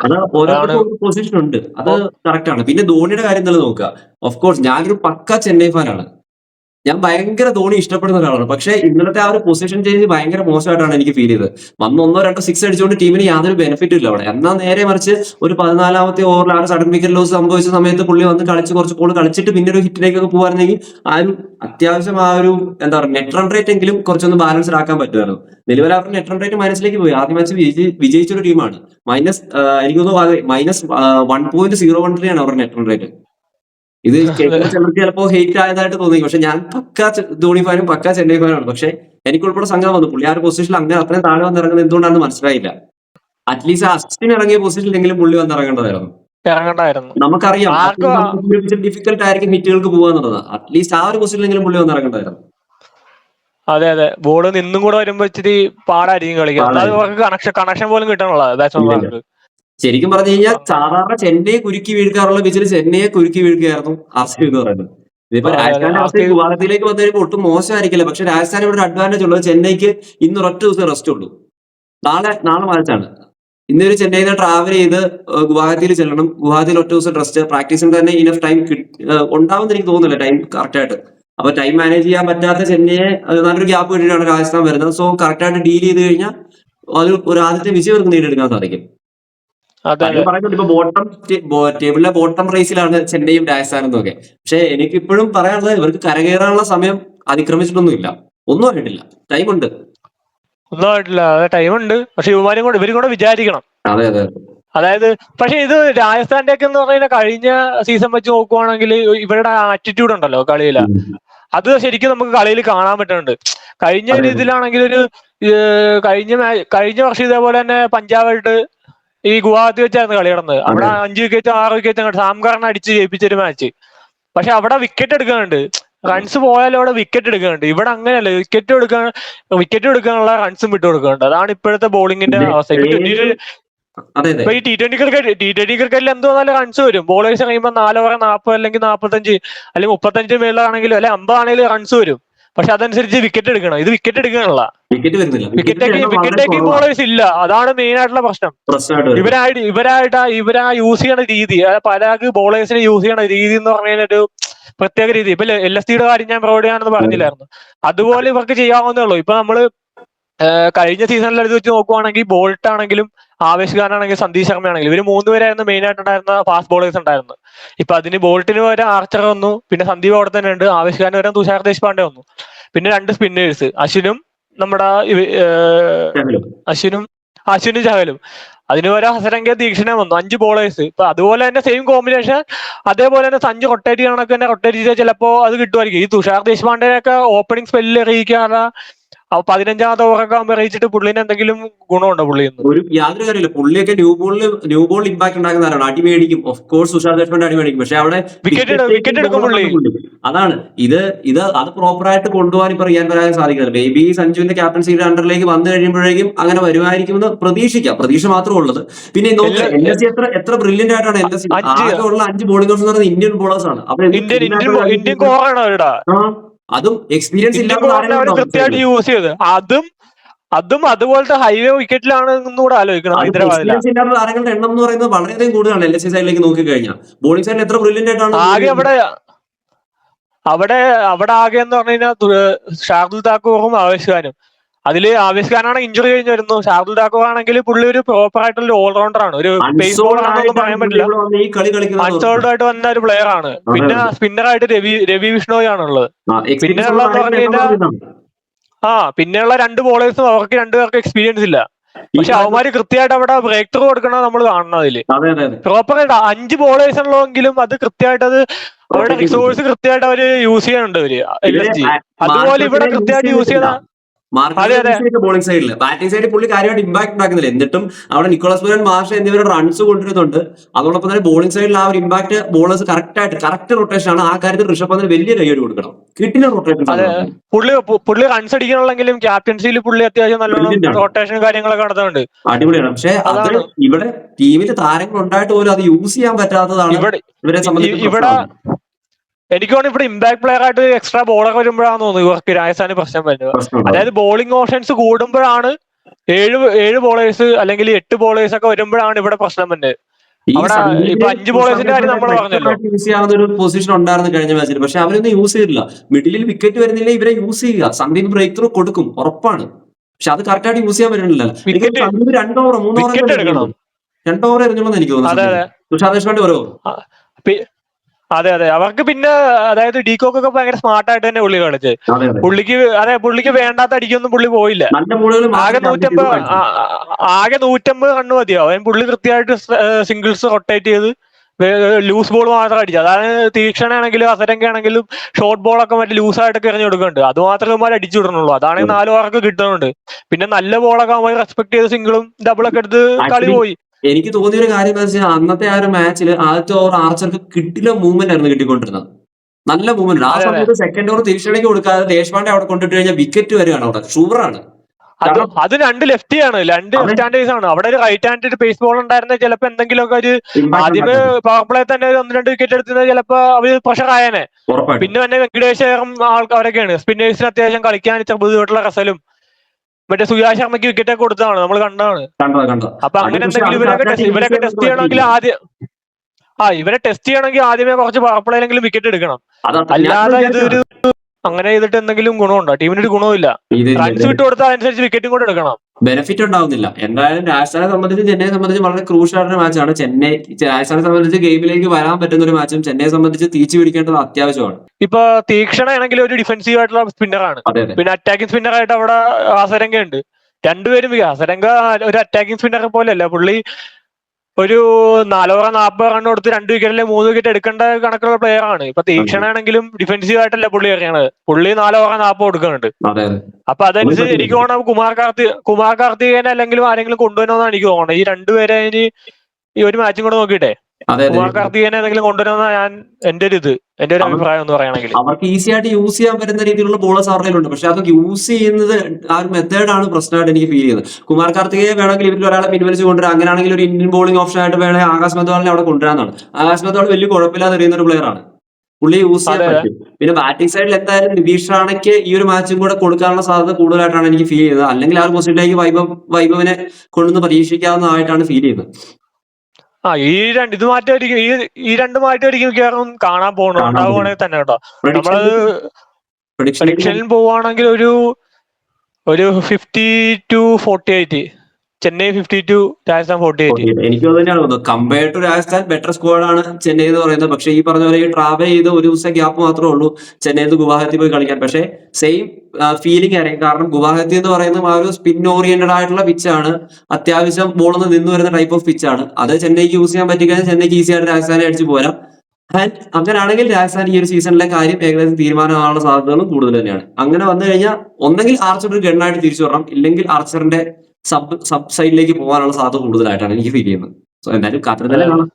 പൊസിഷൻ ഉണ്ട്. അത് കറക്റ്റ് ആണ്. പിന്നെ ധോണിയുടെ കാര്യം തന്നെ നോക്കുക. ഓഫ് കോഴ്സ് ഞാനൊരു പക്ക ചെന്നൈ ഫാനാണ് ഞാൻ ഭയങ്കര ധോണി ഇഷ്ടപ്പെടുന്ന ഒരാളാണ്. പക്ഷെ ഇന്നലത്തെ ആ ഒരു പൊസിഷൻ ചേഞ്ച് ഭയങ്കര മോശമായിട്ടാണ് എനിക്ക് ഫീൽ ചെയ്തത്. വന്ന് ഒന്നോ രണ്ടോ സിക്സ് അടിച്ചുകൊണ്ട് ടീമിന് യാതൊരു ബെനിഫിറ്റും ഇല്ല അവിടെ. എന്നാൽ നേരെ മറിച്ച് ഒരു പതിനാലാമത്തെ ഓവറിൽ ആ ഒരു സഡൻ വിക്കറ്റ് ലോസ് സംഭവിച്ച സമയത്ത് പുള്ളി വന്ന് കളിച്ച് കുറച്ച് ബോൾ കളിച്ചിട്ട് പിന്നെ ഒരു ഹിറ്റിലേക്കൊക്കെ പോകുമായിരുന്നെങ്കിൽ ആ ഒരു അത്യാവശ്യം ആ ഒരു എന്താ പറയുക നെറ്റ് റൺ റേറ്റ് എങ്കിലും കുറച്ചൊന്ന് ബാലൻസ്ഡ് ആക്കാൻ പറ്റുമായിരുന്നു. നിലവിൽ അവരുടെ നെറ്റ് റൺ റേറ്റ് മൈനസിലേക്ക് പോയി. ആദ്യ മാച്ച് വിജയിച്ച ഒരു ടീമാണ് മൈനസ് എനിക്ക് തോന്നുന്നു minus one point zero one three ആണ് അവരുടെ നെറ്റ് റൺ റേറ്റ് ഇത് കേൾക്കുന്ന ചിലർക്ക് ചിലപ്പോ ഹെയ്റ്റ് ആയതായിട്ട് തോന്നി. പക്ഷെ ഞാൻ പക്ക ധോണി ഫാനും പക്ക ചെന്നൈ ഫാനാണ് പക്ഷെ എനിക്ക് ഉൾപ്പെടെ സംഘം വന്നു. പുള്ളി ആ ഒരു പൊസിഷനിൽ അങ്ങനെ അത്രയും താഴെ വന്നിറങ്ങുന്നത് എന്തുകൊണ്ടാണെന്ന് മനസ്സിലായില്ല. അറ്റ്ലീസ്റ്റ് അസ്റ്റിന് ഇറങ്ങിയ പൊസിഷനിലെങ്കിലും പുള്ളി വന്ന് ഇറങ്ങേണ്ടതായിരുന്നു ഇറങ്ങണ്ടായിരുന്നു. നമുക്കറിയാം. ഡിഫിക്കൽട്ട് ആയിരിക്കും ഹിറ്റുകൾക്ക് പോകാന്നുള്ളത് അറ്റ്ലീസ്റ്റ് ആ ഒരു പൊസിഷനിലെങ്കിലും പുള്ളി വന്ന് ഇറങ്ങേണ്ടതായിരുന്നു അതെ അതെ. ബോൾ നിന്നും കൂടെ വരുമ്പോ ഇച്ചിരി പാടായിരിക്കും കളിക്കാൻ. കണക്ഷൻ കണക്ഷൻ പോലും കിട്ടണുള്ളത് ബാറ്റ്സ്മാൻമാർക്ക് ശരിക്കും പറഞ്ഞു കഴിഞ്ഞാൽ സാധാരണ ചെന്നൈ കുരുക്കി വീഴ്ക്കാറുള്ള പിച്ചിൽ ചെന്നൈയെ കുരുക്കി വീഴ്ക്കുകയായിരുന്നു ആർസി എന്ന് പറയുന്നത്. ഇതിപ്പോ രാജസ്ഥാന്റെ അവസ്ഥ ഗുവാഹത്തിയിലേക്ക് വന്നു കഴിയുമ്പോൾ ഒട്ടും മോശമായിരിക്കില്ല. പക്ഷെ രാജസ്ഥാൻ ഇവിടെ ഒരു അഡ്വാന്റേജ് ഉള്ളത് ചെന്നൈക്ക് ഇന്ന് ഒരൊറ്റ ദിവസം റെസ്റ്റ് ഉള്ളൂ. നാളെ നാളെ മാച്ചാണ്. ഇന്നൊരു ചെന്നൈയിൽ നിന്ന് ട്രാവൽ ചെയ്ത് ഗുവാഹത്തിയിൽ ചെല്ലണം. ഗുവാഹത്തിയിൽ ഒറ്റ ദിവസം റെസ്റ്റ് പ്രാക്ടീസിന് തന്നെ ഇനഫ് ടൈം ഉണ്ടാവുമെന്ന് എനിക്ക് തോന്നുന്നില്ല. ടൈം കറക്റ്റ് ആയിട്ട്. അപ്പൊ ടൈം മാനേജ് ചെയ്യാൻ പറ്റാത്ത ചെന്നൈയെ നല്ലൊരു ഗ്യാപ്പ് കിട്ടിയിട്ടാണ് രാജസ്ഥാൻ വരുന്നത്. സോ കറക്റ്റ് ആയിട്ട് ഡീൽ ചെയ്ത് കഴിഞ്ഞാൽ അത് ഒരു ആദ്യത്തെ വിജയം അവർക്ക് നേടിയെടുക്കാൻ സാധിക്കും. പറയുന്നുണ്ട് ഇപ്പൊ ബോട്ടം ടേബിളിലെ ബോട്ടം റേസിലാണ് ചെന്നൈയും രാജസ്ഥാനും ഒക്കെ പക്ഷെ എനിക്ക് ഇപ്പോഴും പറയാനുള്ളത് ഇവർക്ക് കരകയറാനുള്ള സമയം അതിക്രമിച്ചിട്ടൊന്നുമില്ല. ഒന്നും ആയിട്ടില്ല. ടൈം ഉണ്ട്. ഒന്നും ആയിട്ടില്ല. അതെ ടൈം ഉണ്ട്. പക്ഷെ ഇവന്മാരും കൂടെ ഇവരും കൂടെ വിചാരിക്കണം. അതെ അതെ അതായത് പക്ഷെ ഇത് രാജസ്ഥാന്റെ ഒക്കെ എന്ന് പറഞ്ഞാൽ കഴിഞ്ഞ സീസൺ വെച്ച് നോക്കുവാണെങ്കിൽ ഇവരുടെ ആറ്റിറ്റ്യൂഡ് ഉണ്ടല്ലോ കളിയിൽ അത് ശരിക്കും നമുക്ക് കളിയിൽ കാണാൻ പറ്റുന്നുണ്ട്. കഴിഞ്ഞ. ഇതിലാണെങ്കിൽ ഒരു കഴിഞ്ഞ കഴിഞ്ഞ വർഷം ഇതേപോലെ തന്നെ പഞ്ചാബായിട്ട് ഈ ഗുവാഹത്തി വെച്ചായിരുന്നു കളി നടന്നത്. അവിടെ അഞ്ച് വിക്കറ്റ് ആറ് വിക്കറ്റ് അങ്ങോട്ട് സാംകാറിനെ അടിച്ച് ജയിപ്പിച്ചൊരു മാച്ച് പക്ഷെ അവിടെ വിക്കറ്റ് എടുക്കാനുണ്ട്. റൺസ് പോയാലും അവിടെ വിക്കറ്റ് എടുക്കാനുണ്ട്. ഇവിടെ അങ്ങനെയല്ല. വിക്കറ്റ് എടുക്കാൻ വിക്കറ്റ് എടുക്കാനുള്ള റൺസും വിട്ടു കൊടുക്കുന്നുണ്ട് അതാണ് ഇപ്പോഴത്തെ ബോളിങ്ങിന്റെ അവസ്ഥ. ഇപ്പൊ ഈ T twenty cricket T twenty ക്രിക്കറ്റിൽ എന്തോ നല്ല റൺസ് വരും. ബോളേഴ്സ് കഴിയുമ്പോൾ നാല് ഓവർ നാൽപ്പത് അല്ലെങ്കിൽ നാൽപ്പത്തഞ്ച് അല്ലെങ്കിൽ മുപ്പത്തഞ്ച് മേളിലാണെങ്കിലും അല്ലെങ്കിൽ അമ്പതാണെങ്കിലും റൺസ് വരും. പക്ഷെ അതനുസരിച്ച് വിക്കറ്റ് എടുക്കണം. ഇത് വിക്കറ്റ് എടുക്കണല്ല വിക്കറ്റ് വരുന്നില്ല. വിക്കറ്റ് വിക്കറ്റ് ടേക്കിംഗ് ബോളേഴ്സ് ഇല്ല. അതാണ് മെയിൻ ആയിട്ടുള്ള പ്രശ്നം. ഇവരായിട്ട് ഇവരായിട്ട് ഇവരാ യൂസ് ചെയ്യണ രീതി പരാഗ് ബോളേഴ്സിനെ യൂസ് ചെയ്യണ രീതി എന്ന് പറഞ്ഞാൽ ഒരു പ്രത്യേക രീതി. ഇപ്പൊ എൽ എസ് ടിയുടെ കാര്യം ഞാൻ പ്രൊവൈഡ് ചെയ്യാണെന്ന് പറഞ്ഞില്ലായിരുന്നു. അതുപോലെ ഇവർക്ക് ചെയ്യാവുന്നേ ഉള്ളൂ. ഇപ്പൊ നമ്മൾ കഴിഞ്ഞ സീസണിൽ എടുത്ത് വെച്ച് നോക്കുവാണെങ്കിൽ ബോൾട്ട് ആണെങ്കിലും ആവേശ് സന്ദീപ് ശർമ്മ ആണെങ്കിലും ഇവർ മൂന്നുപേരായിരുന്നു മെയിൻ ആയിട്ടുണ്ടായിരുന്ന ഫാസ്റ്റ് ബോളേഴ്സ് ഉണ്ടായിരുന്നത്. ഇപ്പൊ അതിന് ബോൾട്ടിന് വരെ ആർച്ചർ വന്നു. പിന്നെ സന്ദീപ് അവിടെ തന്നെ ഉണ്ട്. ആവേശ് വരെ തുഷാർ ദേശ്പാണ്ഡെ വന്നു. പിന്നെ രണ്ട് സ്പിന്നേഴ്സ് അശ്വിനും നമ്മുടെ. അശ്വിനും അശ്വിനും ചഹലും അതിന് പകരം ഹസരംഗ ദീക്ഷണ വന്നു. അഞ്ച് ബോളേഴ്സ് ഇപ്പൊ അതുപോലെ തന്നെ സെയിം കോമ്പിനേഷൻ അതേപോലെ തന്നെ സഞ്ജു റൊട്ടേറ്റ് ചെയ്യണമൊക്കെ തന്നെ റൊട്ടേറ്റ് ചെയ്താൽ ചിലപ്പോ അത് കിട്ടുമായിരിക്കും. ഈ തുഷാർ ദേശ്പാണ്ഡെയൊക്കെ ഓപ്പണിംഗ് സ്പെല്ലിൽ എറിയിക്കാതെ അപ്പൊ പതിനഞ്ചാമത്തെ ഓവറൊക്കെ ആകുമ്പോൾ എറിയിച്ചിട്ട് പുള്ളിന് എന്തെങ്കിലും ഗുണമുണ്ടോ പുള്ളിന്ന് ഒരു യാതൊരു കാര്യമില്ല. പുള്ളിയൊക്കെ ന്യൂ ബോളിൽ ന്യൂ ബോൾ ഇമ്പാക്ട് ഉണ്ടാക്കുന്ന ആരാണ് അടി മേടിക്കും. ഓഫ് കോഴ്സ് സുഷാർ ദേശ്പാണ്ഡെ അടി മേടിക്കും. പക്ഷെ അവിടെ വിക്കറ്റ് wicket വിക്കറ്റ് എടുക്കും പുള്ളി. അതാണ്. ഇത് ഇത് അത് പ്രോപ്പർ ആയിട്ട് കൊണ്ടുപോകാൻ ഇപ്പൊ റിയാൻ പരാഗൻ സാധിക്കില്ല ബേബി സഞ്ജുവിന്റെ ക്യാപ്റ്റൻസിയുടെ അണ്ടറിലേക്ക് വന്നു കഴിയുമ്പോഴേക്കും അങ്ങനെ വരുമായിരിക്കുമെന്ന് പ്രതീക്ഷിക്കാം. പ്രതീക്ഷ മാത്രമേ ഉള്ളത്. പിന്നെ. എൻ എസ് സി എത്ര എത്ര ബ്രില്യന്റ് ആയിട്ടാണ് എൻ എസ് സി. ആകെ ഉള്ള അഞ്ച് ബോളിംഗ് ഇന്ത്യൻ ബോളേഴ്സ് ആണ്. അപ്പൊ ഇന്ത്യൻ ഇന്ത്യൻ കോറാണ് അതും എക്സ്പീരിയൻസ് ഇല്ലാത്ത കോറിനെ യൂസ് ചെയ്ത് അതും അതും അതുപോലത്തെ ഹൈവേ വിക്കറ്റിലാണ് കൂടെ ആലോചിക്കണം താരങ്ങളുടെ എണ്ണം എന്ന് പറയുന്നത് വളരെയധികം കൂടുതലാണ് എൽ എസ് സൈഡിലേക്ക് നോക്കി കഴിഞ്ഞാൽ ബോളിംഗ് സൈഡിൽ എത്ര ബ്രില്യന്റ് ആയിട്ടാണ് ആകെ അവിടെ അവിടെ അവിടെ ആകെ എന്ന് പറഞ്ഞു കഴിഞ്ഞാൽ ഷാർദുൽ താക്കൂറും ആവേശ് ഖാനും. അതിൽ ആവേശ് ഖാനാണ് ഇഞ്ചുറി കഴിഞ്ഞ് വരുന്നു. ഷാർദുൽ ഠാക്കൂർ ആണെങ്കിൽ പുള്ളി ഒരു പ്രോപ്പർ ആയിട്ടുള്ള ഓൾറൗണ്ടർ ആണ്. ഒരു പേസ് ബോളർ ആണെന്നൊന്നും പറയാൻ പറ്റില്ല. അൺസോൾഡ് ആയിട്ട് വന്ന ഒരു പ്ലെയർ ആണ്. പിന്നെ സ്പിന്നർ ആയിട്ട് രവി രവി വിഷ്ണോയി ആണുള്ളത്. പിന്നെ ഉള്ള ഉള്ളതെന്ന് പറഞ്ഞു കഴിഞ്ഞാൽ ആ പിന്നെയുള്ള രണ്ട് ബോളേഴ്സും അവർക്ക് രണ്ടുപേർക്ക് എക്സ്പീരിയൻസ് ഇല്ല. പക്ഷെ അവന്മാര് കൃത്യമായിട്ട് അവിടെ ബ്രേക്ക് ത്രൂ കൊടുക്കണ നമ്മൾ കാണണം അതിൽ. അതെ അതെ അതെ. പ്രോപ്പർ ആയിട്ട് അഞ്ച് ബോളേഴ്സ് ഉള്ളതെങ്കിലും അത് കൃത്യമായിട്ട് അത് അവരുടെ റിസോഴ്സ് കൃത്യമായിട്ട് അവർ യൂസ് ചെയ്യുന്നുണ്ട് അവർ അതുപോലെ ഇവിടെ കൃത്യമായിട്ട് യൂസ് ചെയ്യുന്ന ബോളിംഗ് സൈഡിൽ ബാറ്റിംഗ് സൈഡിൽ പുള്ളി കാര്യമായിട്ട് ഇമ്പാക്ട് ഉണ്ടാക്കുന്നില്ല. എന്നിട്ടും അവിടെ നിക്കോളസ് പുരൻ മാർഷ എന്നിവരുടെ റൺസ് കൊണ്ടുവരുന്നുണ്ട്. അതോടൊപ്പം തന്നെ ബോളിംഗ് സൈഡിൽ ആ ഒരു ഇമ്പാക്ട് ബോളേഴ്സ് കറക്റ്റ് ആയിട്ട് കറക്റ്റ് റൊട്ടേഷൻ ആണ് ആ കാര്യത്തിൽ ഋഷഭ് പന്തിന് വലിയ കൈയ്യടി കൊടുക്കണം. കിട്ടില്ല റൊട്ടേഷൻ. പുള്ളി പുള്ളി റൺസ് അടിക്കണമെങ്കിലും ക്യാപ്റ്റൻസിയിൽ പുള്ളി അത്യാവശ്യം നല്ല റൊട്ടേഷൻ കാര്യങ്ങളൊക്കെ നടത്തുന്നുണ്ട്. അടിപൊളിയാണ്. പക്ഷെ അത് ഇവിടെ ടീമിൽ താരങ്ങൾ ഉണ്ടായിട്ട് പോലും അത് യൂസ് ചെയ്യാൻ പറ്റാത്തതാണ് ഇവരെ സംബന്ധിച്ച് ഇവിടെ എനിക്ക് തോന്നുന്നു ഇവിടെ ഇമ്പാക്ട് പ്ലെയർ ആയിട്ട് എക്സ്ട്രാ ബോളർ വരുമ്പോഴാണ് തോന്നുന്നു ഇവർക്ക് രാജസ്ഥാന് പ്രശ്നം വരുന്നത്. അതായത് ബോളിംഗ് ഓപ്ഷൻസ് കൂടുമ്പോഴാണ് ഏഴ് ഏഴ് ബോളേഴ്സ് അല്ലെങ്കിൽ എട്ട് ബോളേഴ്സ് ഒക്കെ വരുമ്പോഴാണ് ഇവിടെ പ്രശ്നം വരുന്നത്. ഒരു പൊസിഷൻ ഉണ്ടായിരുന്നു കഴിഞ്ഞ മാച്ചിൽ പക്ഷെ അവരൊന്നും യൂസ് ചെയ്തില്ല മിഡിലിൽ വിക്കറ്റ് വരുന്നില്ല ഇവരെ യൂസ് ചെയ്യുക. സന്ദീപ് ബ്രേക്ക് ത്രൂ കൊടുക്കും. ഉറപ്പാണ്. പക്ഷെ അത് കറക്റ്റ് ആയിട്ട് യൂസ് ചെയ്യാൻ പറ്റുന്നില്ല. രണ്ട് ഓവർ മൂന്ന് ഓവർ രണ്ട് ഓവർ എറിഞ്ഞോളൂ എനിക്ക് തോന്നുന്നു അതെ തുഷാർ ദേശ്പാണ്ഡെ ഒരു ഓവർ അതെ അതെ. അവർക്ക് പിന്നെ അതായത് ഡീകോക്കൊക്കെ ഭയങ്കര സ്മാർട്ട് ആയിട്ട് തന്നെ പുള്ളി കളിച്ച്. പുള്ളിക്ക് അതെ പുള്ളിക്ക് വേണ്ടാത്ത അടിക്കൊന്നും പുള്ളി പോയില്ല. ആകെ നൂറ്റമ്പത് ആകെ നൂറ്റമ്പത് കണ്ണ് മതിയോ? അവൻ പുള്ളി കൃത്യമായിട്ട് സിംഗിൾസ് റൊട്ടേറ്റ് ചെയ്ത് ലൂസ് ബോൾ മാത്രം അടിച്ചു. അതാണ് തീക്ഷണയാണെങ്കിലും അസരങ്ക ആണെങ്കിലും ഷോർട്ട് ബോൾ ഒക്കെ മറ്റേ ലൂസ് ആയിട്ടൊക്കെ എറിഞ്ഞു കൊടുക്കുന്നുണ്ട്. അത് മാത്രമേ ഇവന്മാർ അടിച്ചു വിടണുള്ളൂ. അതാണെങ്കിൽ നാല് ഓവർക്ക് കിട്ടുന്നുണ്ട്. പിന്നെ നല്ല ബോളൊക്കെ അവന്മാർ റെസ്പെക്ട് ചെയ്ത് സിംഗിളും ഡബിളൊക്കെ എടുത്ത് കളി പോയി. എനിക്ക് തോന്നിയ ഒരു കാര്യം എന്താ വെച്ചാൽ അന്നത്തെ ആ ഒരു മാച്ചിൽ ആദ്യത്തെ ഓവർ ആർച്ചർക്ക് കിട്ടില്ല മൂവ്മെന്റ് ആയിരുന്നു കിട്ടിക്കൊണ്ടിരുന്നത്. നല്ല മൂവ്മെന്റ് ആ. സമയത്ത് സെക്കൻഡ് ഓവർ തിരിച്ചടിക്ക് കൊടുക്കാതെ ദേശ്പാണ്ഡെ അവിടെ കൊണ്ടിട്ട് കഴിഞ്ഞാൽ വിക്കറ്റ് വരികയാണ് അവിടെ. ഷുവറാണ് അത് രണ്ട് ലെഫ്റ്റി ആണ്. രണ്ട്. ലെഫ്റ്റ് ഹാൻഡേഴ്സ് ആണ്. അവിടെ ഒരു റൈറ്റ് ഹാൻഡ് പേസ് ബോൾ ഉണ്ടായിരുന്ന ചിലപ്പോ എന്തെങ്കിലുമൊക്കെ ഒരു ആദ്യമേ പവർ പ്ലേ തന്നെ ഒരു ഒന്ന് രണ്ട് വിക്കറ്റ് എടുത്തത് ചിലപ്പോ അവർ പ്രഷർ ആയേനെ. പിന്നെ തന്നെ വെങ്കടേശ്വരം ആൾക്കാരൊക്കെയാണ്. സ്പിന്നേഴ്സിന് അത്യാവശ്യം കളിക്കാൻ ബുദ്ധിമുട്ടുള്ള റസലും മറ്റേ സുയാ ശർമ്മയ്ക്ക് വിക്കറ്റ് ഒക്കെ കൊടുത്തതാണ് നമ്മൾ കണ്ടാണ് കണ്ടോ കണ്ടോ അപ്പൊ അങ്ങനെ എന്തെങ്കിലും ഇവരെ ഇവരൊക്കെ ടെസ്റ്റ് ഇവരൊക്കെ ടെസ്റ്റ് ചെയ്യണമെങ്കിൽ ആദ്യം ആ ഇവരെ ടെസ്റ്റ് ചെയ്യണമെങ്കിൽ ആദ്യമേ കുറച്ച് പവർ പ്ലേയിലെങ്കിലും വിക്കറ്റ് എടുക്കണം. അല്ലാതെ ഇതൊരു അങ്ങനെ ചെയ്തിട്ട് എന്തെങ്കിലും ഗുണമുണ്ടോ? ടീമിന് ഒരു ഗുണമില്ല റൺസ് വിട്ട് കൊടുത്താൽ അതനുസരിച്ച് വിക്കറ്റും കൂടെ എടുക്കണം. ബെനിഫിറ്റ് ഉണ്ടാവുന്നില്ല. എന്തായാലും രാജസ്ഥാനെ സംബന്ധിച്ച് ചെന്നൈയെ സംബന്ധിച്ച് വളരെ ക്രൂഷ്യൽ ആയിട്ടുള്ള മാച്ചാണ് ചെന്നൈ രാജസ്ഥാനെ സംബന്ധിച്ച് ഗെയിമിലേക്ക് വരാൻ പറ്റുന്ന ഒരു മാച്ചും ചെന്നൈയെ സംബന്ധിച്ച് തിരിച്ചു പിടിക്കേണ്ടത് അത്യാവശ്യമാണ്. ഇപ്പൊ തീക്ഷണ ആണെങ്കിൽ ഒരു ഡിഫൻസീവ് ആയിട്ടുള്ള സ്പിന്നറാണ് പിന്നെ അറ്റാക്കിംഗ് സ്പിന്നർ ആയിട്ട് അവിടെ ആസരങ്ക ഉണ്ട് രണ്ടുപേരും ആസരംഗ ആസരങ്ക ഒരു അറ്റാക്കിംഗ് സ്പിന്നറെ പോലെയല്ല പുള്ളി ഒരു നാലോറ നാപ്പത് റൺ കൊടുത്ത് രണ്ട് വിക്കറ്റിലെ മൂന്ന് വിക്കറ്റ് എടുക്കേണ്ട കണക്കുള്ള പ്ലെയർ ആണ്. ഇപ്പൊ തീക്ഷണാണെങ്കിലും ഡിഫൻസീവ് ആയിട്ടല്ല പുള്ളി എറിയാണ് പുള്ളി നാലോറ നാൽപ്പത് കൊടുക്കുന്നുണ്ട്. അപ്പൊ അതനുസരിച്ച് എനിക്ക് തോന്നണം കുമാർ കാർത്തി കുമാർ കാർത്തികേനെ അല്ലെങ്കിലും ആരെങ്കിലും കൊണ്ടുവരണമെന്നാണ് എനിക്ക് തോന്നുന്നത്. ഈ രണ്ടുപേരെ ഇനി ഈ ഒരു മാച്ചും കൂടെ നോക്കിയിട്ടെ. ഞാൻ എന്റെ ഒരു ഇത് എന്റെ ഒരു അഭിപ്രായം എന്ന് പറയുകയാണെങ്കിൽ. അവർക്ക് ഈസി ആയിട്ട് യൂസ് ചെയ്യാൻ പറ്റുന്ന രീതിയിലുള്ള ബോളേഴ്സ് അവരുടെ പക്ഷെ അതൊക്കെ യൂസ് ചെയ്യുന്നത് ആ ഒരു മെത്തേഡാണ് പ്രശ്നമായിട്ട് എനിക്ക് ഫീൽ ചെയ്യുന്നത്. കുമാർ കാർത്തികയെ വേണമെങ്കിൽ ഇവരിൽ ഒരാളെ പിൻവലിച്ച് കൊണ്ടുവരാം. അങ്ങനെയാണെങ്കിൽ ഒരു ഇന്ത്യൻ ബോളിംഗ് ഓപ്ഷൻ ആയിട്ട് വേണമെങ്കിൽ ആകാശ് മെത്തോളിനെ അവിടെ കൊണ്ടുവരാന്നാണ് ആകാശ് മെത്തോൾ വലിയ കുഴപ്പമില്ലാതെ അറിയുന്ന ഒരു പ്ലെയർ ആണ്. പുള്ളി യൂസ് ചെയ്യാൻ. പറ്റും. പിന്നെ ബാറ്റിംഗ് സൈഡിൽ എന്തായാലും നിതീഷ് റാണയ്ക്ക് ഈ ഒരു മാച്ചും കൂടെ കൊടുക്കാനുള്ള സാധ്യത കൂടുതലായിട്ടാണ് എനിക്ക് ഫീൽ ചെയ്യുന്നത്. അല്ലെങ്കിൽ ആ ഒരു പൊസിഷനിലേക്ക് വൈഭവ് വൈഭവിനെ കൊണ്ടുവന്ന് പരീക്ഷിക്കാവുന്നതായിട്ടാണ് ഫീൽ ചെയ്യുന്നത്. ആ ഈ രണ്ട് ഇത് മാറ്റമായിരിക്കും ഈ ഈ രണ്ട് മാറ്റമായിരിക്കും മിക്കവാറും കാണാൻ പോകണം ഉണ്ടാവുകയാണെങ്കിൽ തന്നെ കേട്ടോ. നമ്മൾ നമ്മളത് പോവാണെങ്കിൽ പ്രഡിക്ഷനിൽ പോവുകയാണെങ്കിൽ ഒരു ഒരു fifty two forty eight Chennai fifty two Rajasthan forty eight എനിക്ക് തന്നെയാണ് തോന്നുന്നത്. കമ്പയർ ടു രാജസ്ഥാൻ ബെറ്റർ സ്ക്വാഡാണ് ചെന്നൈ എന്ന് പറയുന്നത്. പക്ഷേ ഈ പറഞ്ഞ പോലെ ട്രാവൽ ചെയ്ത് ഒരു ദിവസം ഗ്യാപ്പ് മാത്രമേ ഉള്ളൂ ചെന്നൈയിൽ നിന്ന് ഗുവാഹത്തി പോയി കളിക്കാൻ. പക്ഷേ സെയിം ഫീലിംഗ് ആയിരിക്കും. കാരണം ഗുവാഹത്തി എന്ന് പറയുന്നത് ആ ഒരു സ്പിൻ ഓറിയന്റഡ് ആയിട്ടുള്ള പിച്ചാണ് അത്യാവശ്യം ബോളിൽ നിന്ന് വരുന്ന ടൈപ്പ് ഓഫ് പിച്ചാണ് അത് ചെന്നൈക്ക് യൂസ് ചെയ്യാൻ പറ്റിക്കഴിഞ്ഞാൽ ചെന്നൈക്ക് ഈസി ആയിട്ട് രാജസ്ഥാനെ അടിച്ചു പോരാം. ആൻഡ് അങ്ങനെയാണെങ്കിൽ രാജസ്ഥാൻ ഈ ഒരു സീസണിലെ കാര്യം ഏകദേശം തീരുമാനമാകാനുള്ള സാധ്യതകളും കൂടുതൽ തന്നെയാണ്. അങ്ങനെ വന്നു കഴിഞ്ഞാൽ ഒന്നെങ്കിൽ ആർച്ചർ ഒരു ഗണ്ണായിട്ട് തിരിച്ചു വരണം. ഇല്ലെങ്കിൽ ആർച്ചറിന്റെ സബ് സബ് സൈഡിലേക്ക് പോകാനുള്ള സാധ്യത കൂടുതലായിട്ടാണ് എനിക്ക് ഫീൽ ചെയ്യുന്നത്. സോ എന്തായാലും കാത്തിരുന്നാലേ കാണാം.